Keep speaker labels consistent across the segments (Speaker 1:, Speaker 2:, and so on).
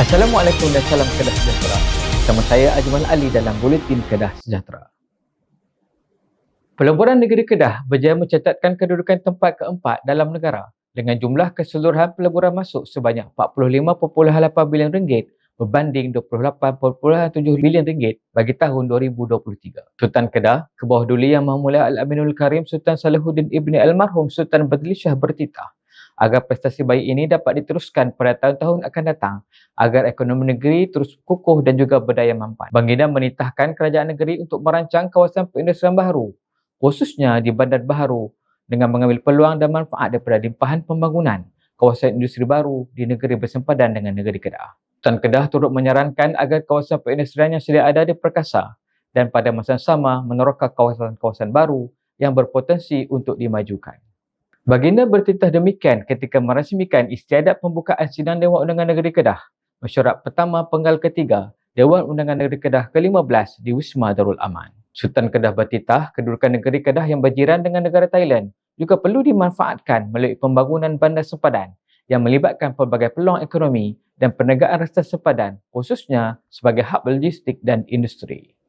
Speaker 1: Assalamualaikum dan salam Kedah Sejahtera. Bersama saya Ajmal Ali dalam Buletin Kedah Sejahtera. Pelaburan Negeri Kedah berjaya mencatatkan kedudukan tempat keempat dalam negara dengan jumlah keseluruhan pelaburan masuk sebanyak 45.8 bilion ringgit berbanding 28.7 bilion ringgit bagi tahun 2023. Sultan Kedah, ke bawah Duli Yang Mahmula Al-Aminul Karim Sultan Salahuddin Ibni Almarhum Sultan Badli Shah bertitah agar prestasi baik ini dapat diteruskan pada tahun-tahun akan datang agar ekonomi negeri terus kukuh dan juga berdaya mampan. Baginda menitahkan kerajaan negeri untuk merancang kawasan perindustrian baharu khususnya di Bandar Baharu dengan mengambil peluang dan manfaat daripada limpahan pembangunan kawasan industri baru di negeri bersempadan dengan negeri Kedah. Tan Kedah turut menyarankan agar kawasan perindustrian yang sedia ada diperkasa dan pada masa sama meneroka kawasan-kawasan baru yang berpotensi untuk dimajukan. Baginda bertitah demikian ketika merasmikan istiadat pembukaan sidang Dewan Undangan Negeri Kedah, mesyuarat pertama penggal ketiga Dewan Undangan Negeri Kedah ke-15 di Wisma Darul Aman. Sultan Kedah bertitah kedudukan negeri Kedah yang berjiran dengan negara Thailand juga perlu dimanfaatkan melalui pembangunan bandar sempadan yang melibatkan pelbagai peluang ekonomi dan perniagaan rasa sempadan khususnya sebagai hub logistik dan industri.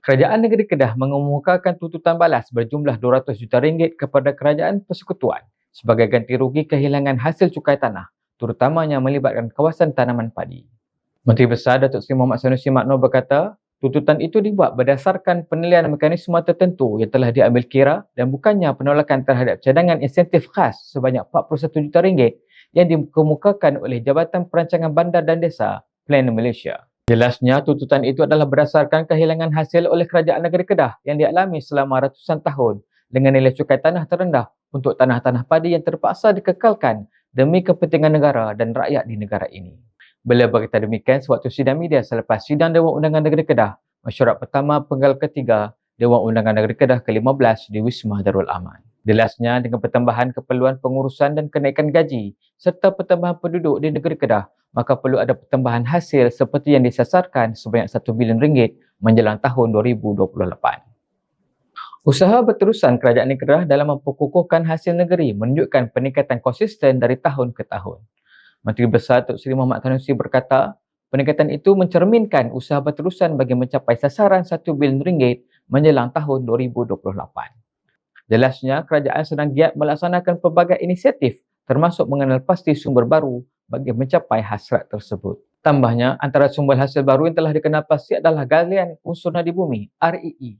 Speaker 1: Kerajaan Negeri Kedah mengemukakan tuntutan balas berjumlah 200 juta ringgit kepada Kerajaan Persekutuan sebagai ganti rugi kehilangan hasil cukai tanah, terutamanya melibatkan kawasan tanaman padi. Menteri Besar Datuk Seri Muhammad Sanusi Makno berkata, tuntutan itu dibuat berdasarkan penilaian mekanisme tertentu yang telah diambil kira dan bukannya penolakan terhadap cadangan insentif khas sebanyak 41 juta ringgit yang dikemukakan oleh Jabatan Perancangan Bandar dan Desa Plan Malaysia. Jelasnya, tuntutan itu adalah berdasarkan kehilangan hasil oleh Kerajaan Negeri Kedah yang dialami selama ratusan tahun dengan nilai cukai tanah terendah untuk tanah-tanah padi yang terpaksa dikekalkan demi kepentingan negara dan rakyat di negara ini. Beliau berkata demikian sewaktu sidang media selepas sidang Dewan Undangan Negeri Kedah, mesyuarat pertama penggal ketiga Dewan Undangan Negeri Kedah ke-15 di Wisma Darul Aman. Jelasnya dengan pertambahan keperluan pengurusan dan kenaikan gaji serta pertambahan penduduk di negeri Kedah, maka perlu ada pertambahan hasil seperti yang disasarkan sebanyak 1 bilion ringgit menjelang tahun 2028. Usaha berterusan kerajaan Kedah dalam memperkukuhkan hasil negeri menunjukkan peningkatan konsisten dari tahun ke tahun. Menteri Besar Tun Sri Muhammad Tanusi berkata, peningkatan itu mencerminkan usaha berterusan bagi mencapai sasaran 1 bilion ringgit menjelang tahun 2028. Jelasnya, kerajaan sedang giat melaksanakan pelbagai inisiatif termasuk mengenal pasti sumber baru bagi mencapai hasrat tersebut. Tambahnya, antara sumber hasil baru yang telah dikenal pasti adalah galian unsur nadi bumi, REE.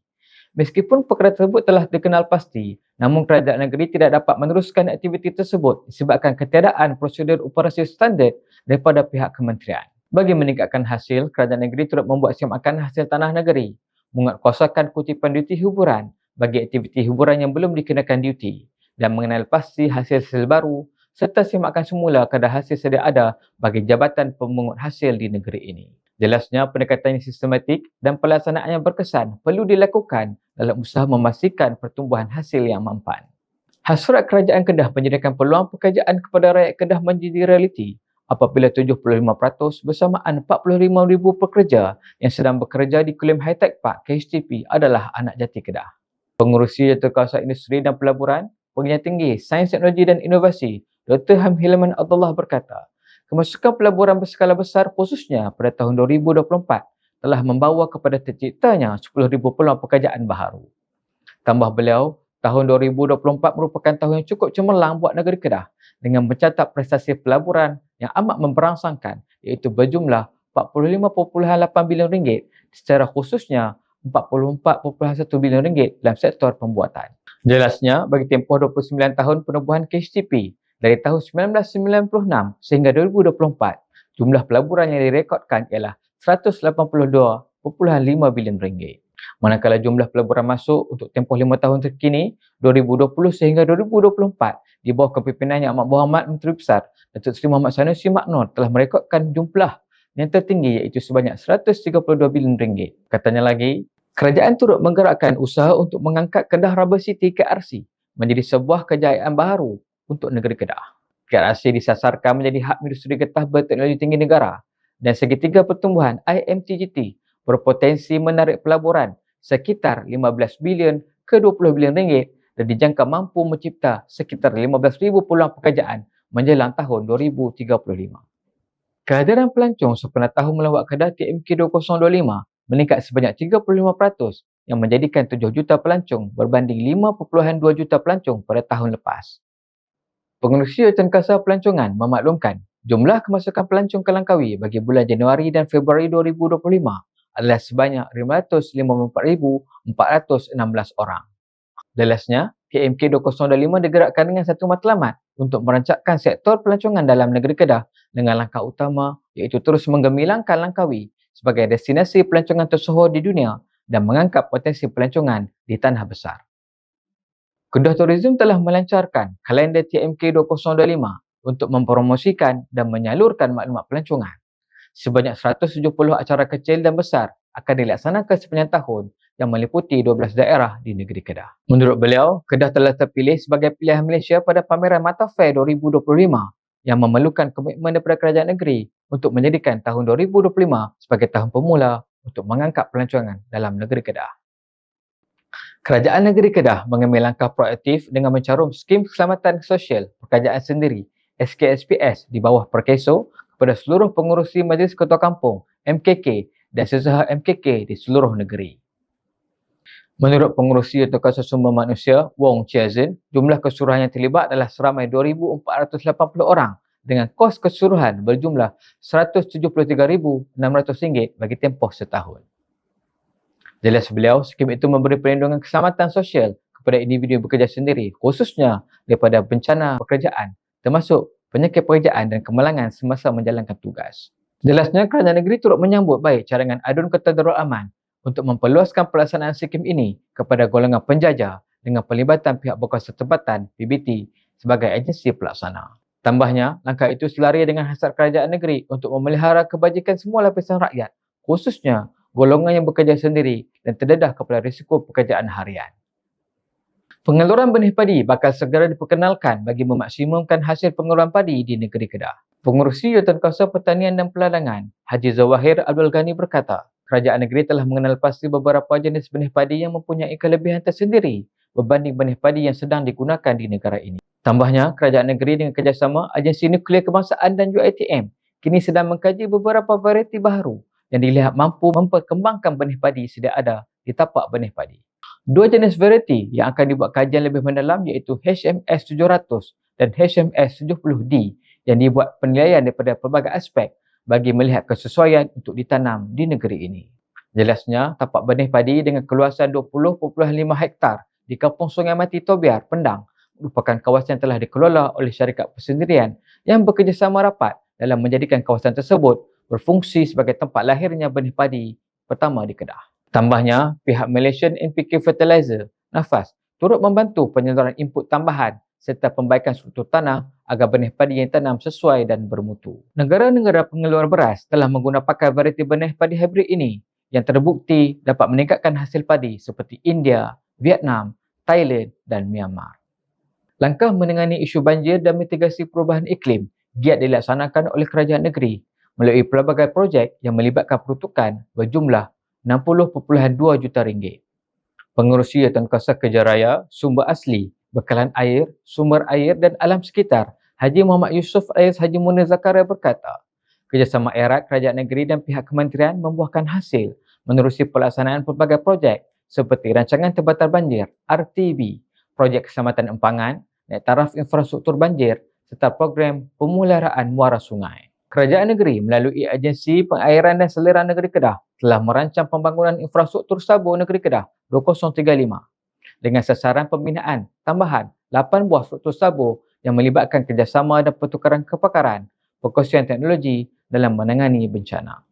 Speaker 1: Meskipun perkara tersebut telah dikenal pasti, namun kerajaan negeri tidak dapat meneruskan aktiviti tersebut disebabkan ketiadaan prosedur operasi standard daripada pihak kementerian. Bagi meningkatkan hasil, kerajaan negeri turut membuat siamakan hasil tanah negeri, menguatkuasakan kutipan duti hiburan bagi aktiviti hiburan yang belum dikenakan duti dan mengenal pasti hasil-hasil baru serta simakkan semula kadar hasil sedia ada bagi Jabatan Pemungut Hasil di negeri ini. Jelasnya pendekatan yang sistematik dan pelaksanaan yang berkesan perlu dilakukan dalam usaha memastikan pertumbuhan hasil yang mampan. Hasrat Kerajaan Kedah menyediakan peluang pekerjaan kepada rakyat Kedah menjadi realiti apabila 75% bersamaan 45,000 pekerja yang sedang bekerja di Kulim High Tech Park KHTP adalah anak jati Kedah. Pengurusi Jatuh Kawasan Industri dan Pelaburan, Pengingat Tinggi Sains Teknologi dan Inovasi Dr. Ham Hilman Abdullah berkata, kemasukan pelaburan berskala besar khususnya pada tahun 2024 telah membawa kepada terciptanya 10,000 peluang pekerjaan baharu. Tambah beliau, tahun 2024 merupakan tahun yang cukup cemerlang buat negeri Kedah dengan mencatat prestasi pelaburan yang amat memberangsangkan iaitu berjumlah 45.8 bilion ringgit secara khususnya 44.1 bilion ringgit dalam sektor pembuatan. Jelasnya, bagi tempoh 29 tahun penubuhan KHTP, dari tahun 1996 sehingga 2024, jumlah pelaburan yang direkodkan ialah 182.5 bilion ringgit. Manakala jumlah pelaburan masuk untuk tempoh 5 tahun terkini, 2020 sehingga 2024, di bawah kepimpinan Yang Amat Berhormat Menteri Besar, Datuk Seri Muhammad Sanusi Maknor telah merekodkan jumlah yang tertinggi iaitu sebanyak 132 bilion ringgit. Katanya lagi, kerajaan turut menggerakkan usaha untuk mengangkat Kedah Rubber City KRC menjadi sebuah kejayaan baru untuk negeri Kedah. KRC disasarkan menjadi hub industri getah berteknologi tinggi negara dan segitiga pertumbuhan IMTGT berpotensi menarik pelaburan sekitar 15 bilion ke 20 bilion ringgit dan dijangka mampu mencipta sekitar 15,000 peluang pekerjaan menjelang tahun 2035. Kehadiran pelancong sempena tahun melawat Kedah TMK 2025 meningkat sebanyak 35% yang menjadikan 7 juta pelancong berbanding 5.2 juta pelancong pada tahun lepas. Pengerusi Jawatan Kasar Pelancongan memaklumkan jumlah kemasukan pelancong ke Langkawi bagi bulan Januari dan Februari 2025 adalah sebanyak 554,416 orang. Jelasnya, KMK 205 digerakkan dengan satu matlamat untuk merancangkan sektor pelancongan dalam negeri Kedah dengan langkah utama iaitu terus menggemilangkan Langkawi sebagai destinasi pelancongan tersohor di dunia dan mengangkat potensi pelancongan di tanah besar. Kedah Tourism telah melancarkan kalender TMK 2025 untuk mempromosikan dan menyalurkan maklumat pelancongan. Sebanyak 170 acara kecil dan besar akan dilaksanakan sepanjang tahun yang meliputi 12 daerah di negeri Kedah. Menurut beliau, Kedah telah terpilih sebagai pilihan Malaysia pada pameran Mata Fair 2025 yang memerlukan komitmen daripada kerajaan negeri untuk menjadikan tahun 2025 sebagai tahun pemula untuk mengangkat pelancongan dalam negeri Kedah. Kerajaan negeri Kedah mengambil langkah proaktif dengan mencarum skim keselamatan sosial pekerjaan sendiri SKSPS di bawah Perkeso kepada seluruh pengurusi Majlis Ketua Kampung MKK dan sesaha MKK di seluruh negeri. Menurut pengurusi kasus sumber manusia, Wong Chiazin, jumlah keseluruhan yang terlibat adalah seramai 2,480 orang dengan kos keseluruhan berjumlah RM173,600 bagi tempoh setahun. Jelas beliau, skim itu memberi perlindungan keselamatan sosial kepada individu bekerja sendiri khususnya daripada bencana pekerjaan termasuk penyakit pekerjaan dan kemalangan semasa menjalankan tugas. Jelasnya kerajaan negeri turut menyambut baik cadangan adun ketadarurat aman untuk memperluaskan pelaksanaan skim ini kepada golongan penjajah dengan pelibatan pihak berkuasa tempatan PBT sebagai agensi pelaksana. Tambahnya, langkah itu selari dengan hasrat kerajaan negeri untuk memelihara kebajikan semua lapisan rakyat, khususnya golongan yang bekerja sendiri dan terdedah kepada risiko pekerjaan harian. Pengeluaran benih padi bakal segera diperkenalkan bagi memaksimumkan hasil pengeluaran padi di negeri Kedah. Pengurusi Jawatankuasa Pertanian dan Peladangan, Haji Zawahir Abdul Ghani berkata, kerajaan negeri telah mengenal pasti beberapa jenis benih padi yang mempunyai kelebihan tersendiri berbanding benih padi yang sedang digunakan di negara ini. Tambahnya, kerajaan negeri dengan kerjasama Agensi Nuklear Kebangsaan dan UiTM kini sedang mengkaji beberapa varieti baharu yang dilihat mampu memperkembangkan benih padi sedia ada di tapak benih padi. Dua jenis varieti yang akan dibuat kajian lebih mendalam iaitu HMS 700 dan HMS 70D yang dibuat penilaian daripada pelbagai aspek bagi melihat kesesuaian untuk ditanam di negeri ini. Jelasnya, tapak benih padi dengan keluasan 20.5 hektar di Kampung Sungai Mati Tobiar, Pendang merupakan kawasan yang telah dikelola oleh syarikat persendirian yang bekerjasama rapat dalam menjadikan kawasan tersebut berfungsi sebagai tempat lahirnya benih padi pertama di Kedah. Tambahnya, pihak Malaysian NPK Fertilizer, Nafas, turut membantu penyaluran input tambahan serta pembaikan struktur tanah agar benih padi yang tanam sesuai dan bermutu. Negara-negara pengeluar beras telah menggunakan pakai varieti benih padi hybrid ini yang terbukti dapat meningkatkan hasil padi seperti India, Vietnam, Thailand dan Myanmar. Langkah menangani isu banjir dan mitigasi perubahan iklim giat dilaksanakan oleh kerajaan negeri melalui pelbagai projek yang melibatkan peruntukan berjumlah 60.2 juta ringgit. Pengurusi Jawatankuasa Kejaraya Sumber Asli bekalan air, sumber air dan alam sekitar, Haji Muhammad Yusof Ayas Haji Munir Zakaria berkata, kerjasama erat kerajaan negeri dan pihak kementerian membuahkan hasil menerusi pelaksanaan pelbagai projek seperti rancangan terbatar banjir RTB, projek keselamatan empangan, naik taraf infrastruktur banjir serta program pemuliharaan muara sungai. Kerajaan negeri melalui Agensi Pengairan dan Saliran Negeri Kedah telah merancang pembangunan infrastruktur sabur Negeri Kedah 2035 dengan sasaran pembinaan tambahan 8 buah struktur sabur yang melibatkan kerjasama dan pertukaran kepakaran, perkongsian teknologi dalam menangani bencana.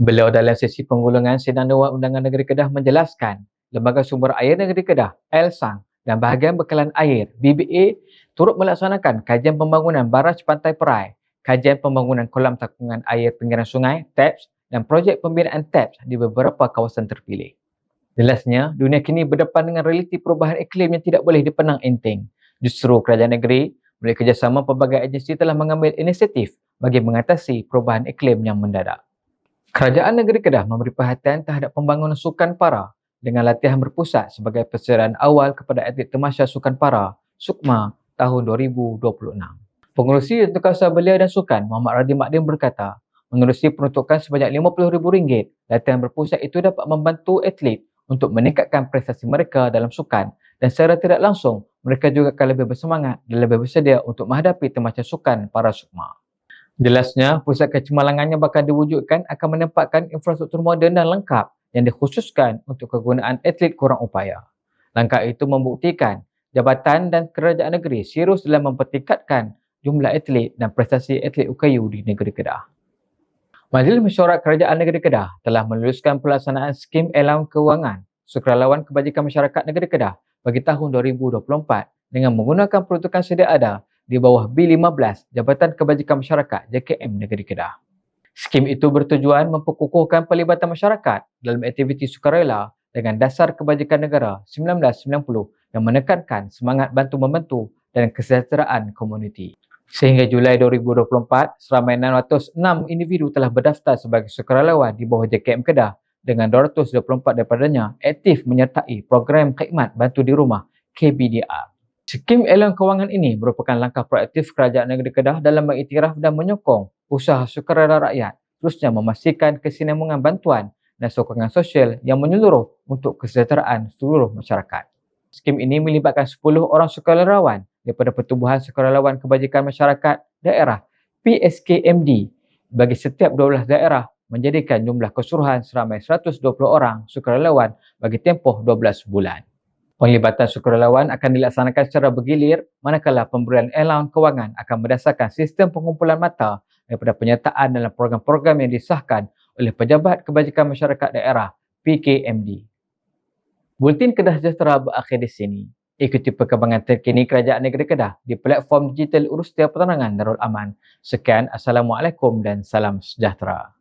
Speaker 1: Beliau dalam sesi penggulungan Sidang Dewan Undangan Negeri Kedah menjelaskan Lembaga Sumber Air Negeri Kedah, LSANG dan bahagian bekalan air, BBA, turut melaksanakan kajian pembangunan baraj pantai perai, kajian pembangunan kolam takungan air pinggiran sungai, TAPS dan projek pembinaan TAPS di beberapa kawasan terpilih. Jelasnya, dunia kini berdepan dengan realiti perubahan iklim yang tidak boleh dipenang enteng. Justru kerajaan negeri melalui kerjasama pelbagai agensi telah mengambil inisiatif bagi mengatasi perubahan iklim yang mendadak. Kerajaan negeri Kedah memberi perhatian terhadap pembangunan sukan para dengan latihan berpusat sebagai persediaan awal kepada atlet temasya sukan para SUKMA tahun 2026. Pengurusi Kausa Belia dan Sukan Muhammad Radhi Makdim berkata, menerusi peruntukan sebanyak RM50,000. Latihan berpusat itu dapat membantu atlet untuk meningkatkan prestasi mereka dalam sukan dan secara tidak langsung mereka juga akan lebih bersemangat dan lebih bersedia untuk menghadapi temacam sukan para sukma. Jelasnya, pusat kecemalangannya bakal diwujudkan akan menempatkan infrastruktur moden dan lengkap yang dikhususkan untuk kegunaan atlet kurang upaya. Langkah itu membuktikan jabatan dan kerajaan negeri serius dalam mempertingkatkan jumlah atlet dan prestasi atlet UKU di negeri Kedah. Majlis Mesyuarat Kerajaan Negeri Kedah telah meluluskan pelaksanaan skim elam kewangan sukarelawan kebajikan masyarakat negeri Kedah bagi tahun 2024 dengan menggunakan peruntukan sedia ada di bawah B15 Jabatan Kebajikan Masyarakat JKM Negeri Kedah. Skim itu bertujuan memperkukuhkan pelibatan masyarakat dalam aktiviti sukarela dengan dasar kebajikan negara 1990 yang menekankan semangat bantu-membantu dan kesejahteraan komuniti. Sehingga Julai 2024, seramai 606 individu telah berdaftar sebagai sukarelawan di bawah JKM Kedah dengan 224 daripadanya aktif menyertai program khidmat bantu di rumah KBDR. Skim Elan Kewangan ini merupakan langkah proaktif Kerajaan Negeri Kedah dalam mengiktiraf dan menyokong usaha sukarela rakyat terusnya memastikan kesinambungan bantuan dan sokongan sosial yang menyeluruh untuk kesejahteraan seluruh masyarakat. Skim ini melibatkan 10 orang sukarelawan daripada Pertubuhan Sukarelawan Kebajikan Masyarakat Daerah PSKMD bagi setiap 12 daerah menjadikan jumlah keseluruhan seramai 120 orang sukarelawan bagi tempoh 12 bulan. Penglibatan sukarelawan akan dilaksanakan secara bergilir manakala pemberian allowance kewangan akan berdasarkan sistem pengumpulan mata daripada penyertaan dalam program-program yang disahkan oleh Pejabat Kebajikan Masyarakat Daerah PKMD. Bulletin Kedah Sejahtera berakhir di sini. Ikuti perkembangan terkini Kerajaan Negeri Kedah di platform digital Urus Tiap Penerangan Darul Aman. Sekian, Assalamualaikum dan salam sejahtera.